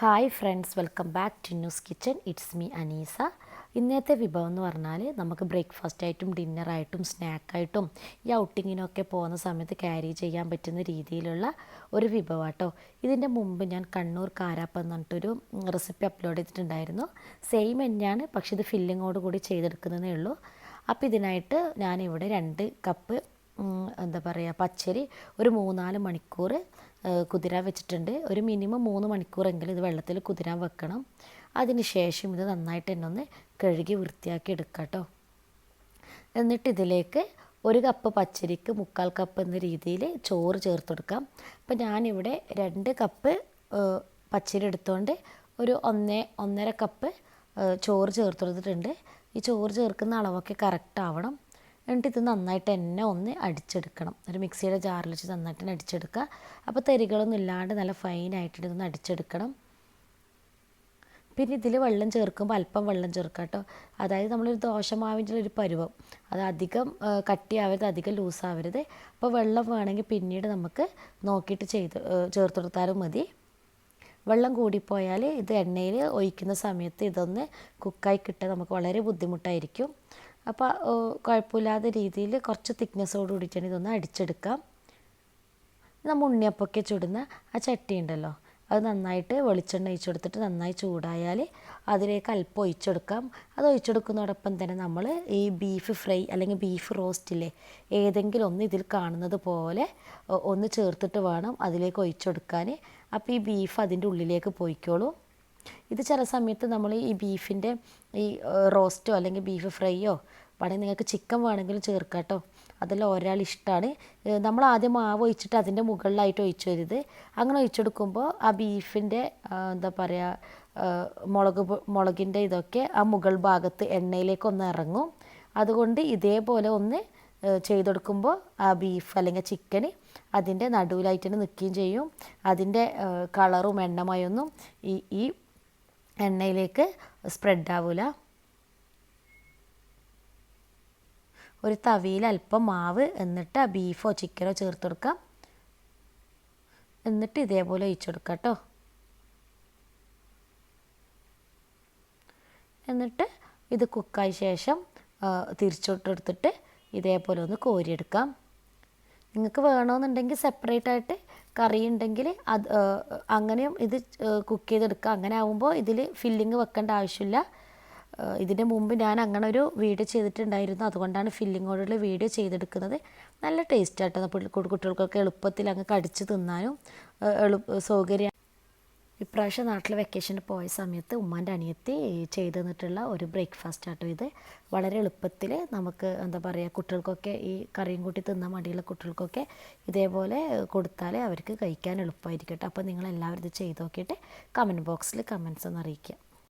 Hi friends welcome back to news kitchen it's me Aneesa ഇന്നത്തെ വിഭവം എന്ന് പറഞ്ഞാൽ നമുക്ക് ബ്രേക്ക്ഫാസ്റ്റ് ആയിട്ടും ഡിന്നറായിട്ടും സ്നാക്കായിട്ടും ഈ ഔട്ടിങ്ങിനൊക്കെ പോകുന്ന സമയത്ത് ക്യാരി ചെയ്യാൻ പറ്റുന്ന രീതിയിലുള്ള ഒരു വിഭവമാട്ടോ ഇതിന്റെ മുമ്പ് ഞാൻ കണ്ണൂർ കാരാപ്പം എന്ന് പറഞ്ഞിട്ടൊരു റെസിപ്പി അപ്ലോഡ് ചെയ്തിട്ടുണ്ടായിരുന്നു. സെയിം തന്നെയാണ് പക്ഷേ ഇത് ഫില്ലിങ്ങോട് കൂടി ചെയ്തെടുക്കുന്നതേ ഉള്ളൂ. അപ്പോൾ ഇതിനായിട്ട് ഞാനിവിടെ രണ്ട് കപ്പ് എന്താ പറയുക പച്ചരി ഒരു മൂന്നാൽ മണിക്കൂർ കുതിരാൻ വെച്ചിട്ടുണ്ട്. ഒരു മിനിമം മൂന്ന് മണിക്കൂറെങ്കിലും ഇത് വെള്ളത്തിൽ കുതിരാൻ വെക്കണം. അതിന് ശേഷം ഇത് നന്നായിട്ട് തന്നെ ഒന്ന് കഴുകി വൃത്തിയാക്കി എടുക്കാം കേട്ടോ എന്നിട്ട് ഇതിലേക്ക് ഒരു കപ്പ് പച്ചരിക്ക് മുക്കാൽ കപ്പ് എന്ന രീതിയിൽ ചോറ് ചേർത്ത് കൊടുക്കാം. അപ്പം ഞാനിവിടെ രണ്ട് കപ്പ് പച്ചരി എടുത്തുകൊണ്ട് ഒരു ഒന്നേ ഒന്നര കപ്പ് ചോറ് ചേർത്ത് കൊടുത്തിട്ടുണ്ട്. ഈ ചോറ് ചേർക്കുന്ന അളവൊക്കെ കറക്റ്റ് ആവണം. എന്നിട്ട് ഇത് നന്നായിട്ട് എന്നെ ഒന്ന് അടിച്ചെടുക്കണം. ഒരു മിക്സിയുടെ ജാറിൽ വെച്ച് നന്നായിട്ട് തന്നെ അടിച്ചെടുക്കുക. അപ്പോൾ തരികളൊന്നും ഇല്ലാണ്ട് നല്ല ഫൈനായിട്ട് ഇതൊന്ന് അടിച്ചെടുക്കണം. പിന്നെ ഇതിൽ വെള്ളം ചേർക്കുമ്പോൾ അല്പം വെള്ളം ചേർക്കുക കേട്ടോ. അതായത് നമ്മളൊരു ദോശമാവിന്റെ ഒരു പരുവം. അത് അധികം കട്ടിയാവരുത് അധികം ലൂസാവരുത്. അപ്പോൾ വെള്ളം വേണമെങ്കിൽ പിന്നീട് നമുക്ക് നോക്കിയിട്ട് ചെയ്ത് ചേർത്ത് കൊടുത്താലും മതി. വെള്ളം കൂടിപ്പോയാൽ ഇത് എണ്ണയിൽ ഒഴിക്കുന്ന സമയത്ത് ഇതൊന്ന് കുക്കായി കിട്ടാൻ നമുക്ക് വളരെ ബുദ്ധിമുട്ടായിരിക്കും. അപ്പോൾ കുഴപ്പമില്ലാത്ത രീതിയിൽ കുറച്ച് തിക്നെസ്സോട് കൂടിയിട്ടാണ് ഇതൊന്ന് അടിച്ചെടുക്കാം നമ്മൾ ഉണ്ണിയപ്പൊക്കെ ചുടുന്ന ആ ചട്ടി ഉണ്ടല്ലോ അത് നന്നായിട്ട് വെളിച്ചെണ്ണ ഒഴിച്ചു കൊടുത്തിട്ട് നന്നായി ചൂടായാൽ അതിലേക്ക് അല്പം ഒഴിച്ചെടുക്കാം. അത് ഒഴിച്ചെടുക്കുന്നതോടൊപ്പം തന്നെ നമ്മൾ ഈ ബീഫ് ഫ്രൈ അല്ലെങ്കിൽ ബീഫ് റോസ്റ്റ് ഇല്ലേ ഏതെങ്കിലും ഒന്ന് ഇതിൽ കാണുന്നത് പോലെ ഒന്ന് ചേർത്തിട്ട് വേണം അതിലേക്ക് ഒഴിച്ചെടുക്കാൻ. അപ്പോൾ ഈ ബീഫ് അതിന്റെ ഉള്ളിലേക്ക് പോയിക്കോളും. ഇത് ചില സമയത്ത് നമ്മൾ ഈ ബീഫിന്റെ ഈ റോസ്റ്റോ അല്ലെങ്കിൽ ബീഫ് ഫ്രൈയോ വേണമെങ്കിൽ നിങ്ങൾക്ക് ചിക്കൻ വേണമെങ്കിലും ചേർക്കാം കേട്ടോ. അതെല്ലാം ഒരാൾ ഇഷ്ടമാണ്. നമ്മൾ ആദ്യം മാവ് ഒഴിച്ചിട്ട് അതിന്റെ മുകളിലായിട്ട് ഒഴിച്ചു വരുത് അങ്ങനെ ഒഴിച്ചെടുക്കുമ്പോൾ ആ ബീഫിന്റെ എന്താ പറയുക മുളക് മുളകിന്റെ ഇതൊക്കെ ആ മുകൾ ഭാഗത്ത് എണ്ണയിലേക്ക് ഒന്ന് ഇറങ്ങും. അതുകൊണ്ട് ഇതേപോലെ ഒന്ന് ചെയ്തെടുക്കുമ്പോൾ ആ ബീഫ് അല്ലെങ്കിൽ ചിക്കൻ അതിന്റെ നടുവിലായിട്ട് നിൽക്കുകയും ചെയ്യും. അതിന്റെ കളറും എണ്ണമയൊന്നും ഈ ഈ എണ്ണയിലേക്ക് സ്പ്രെഡ് ആവില്ല ഒരു തവിയിൽ അല്പം മാവ് എന്നിട്ട് ആ ബീഫോ ചിക്കനോ ചേർത്ത് കൊടുക്കാം. എന്നിട്ട് ഇതേപോലെ ഒഴിച്ചു കേട്ടോ. എന്നിട്ട് ഇത് കുക്കായ ശേഷം തിരിച്ചോട്ടെടുത്തിട്ട് ഇതേപോലെ ഒന്ന് കോരിയെടുക്കാം. നിങ്ങൾക്ക് വേണമെന്നുണ്ടെങ്കിൽ സെപ്പറേറ്റ് ആയിട്ട് കറി ഉണ്ടെങ്കിൽ അത് അങ്ങനെയും ഇത് കുക്ക് ചെയ്തെടുക്കുക അങ്ങനെ ആകുമ്പോൾ ഇതിൽ ഫില്ലിങ് വെക്കേണ്ട ആവശ്യമില്ല. ഇതിന്റെ മുമ്പ് ഞാൻ അങ്ങനെ ഒരു വീഡിയോ ചെയ്തിട്ടുണ്ടായിരുന്നു. അതുകൊണ്ടാണ് ഫില്ലിങ്ങോടുള്ള വീഡിയോ ചെയ്തെടുക്കുന്നത്. നല്ല ടേസ്റ്റ് ആട്ടോ. കുട്ടികൾക്കൊക്കെ എളുപ്പത്തിൽ അങ്ങ് കടിച്ച് തിന്നാനും എളു സൗകര്യം ഇപ്രാവശ്യം നാട്ടിൽ വെക്കേഷന് പോയ സമയത്ത് ഉമ്മാന്റെ അനിയത്തി ചെയ്തു തന്നിട്ടുള്ള ഒരു ബ്രേക്ക്ഫാസ്റ്റ് ആട്ടോ ഇത്. വളരെ എളുപ്പത്തിൽ നമുക്ക് എന്താ പറയുക കുട്ടികൾക്കൊക്കെ ഈ കറിയും കൂട്ടി തിന്നാൻ മടിയുള്ള കുട്ടികൾക്കൊക്കെ ഇതേപോലെ കൊടുത്താൽ അവർക്ക് കഴിക്കാൻ എളുപ്പമായിരിക്കും കേട്ടോ അപ്പോൾ നിങ്ങൾ എല്ലാവരും ഇത് ചെയ്ത് നോക്കിയിട്ട് കമന്റ് ബോക്സിൽ കമൻസ് ഒന്ന് അറിയിക്കുക.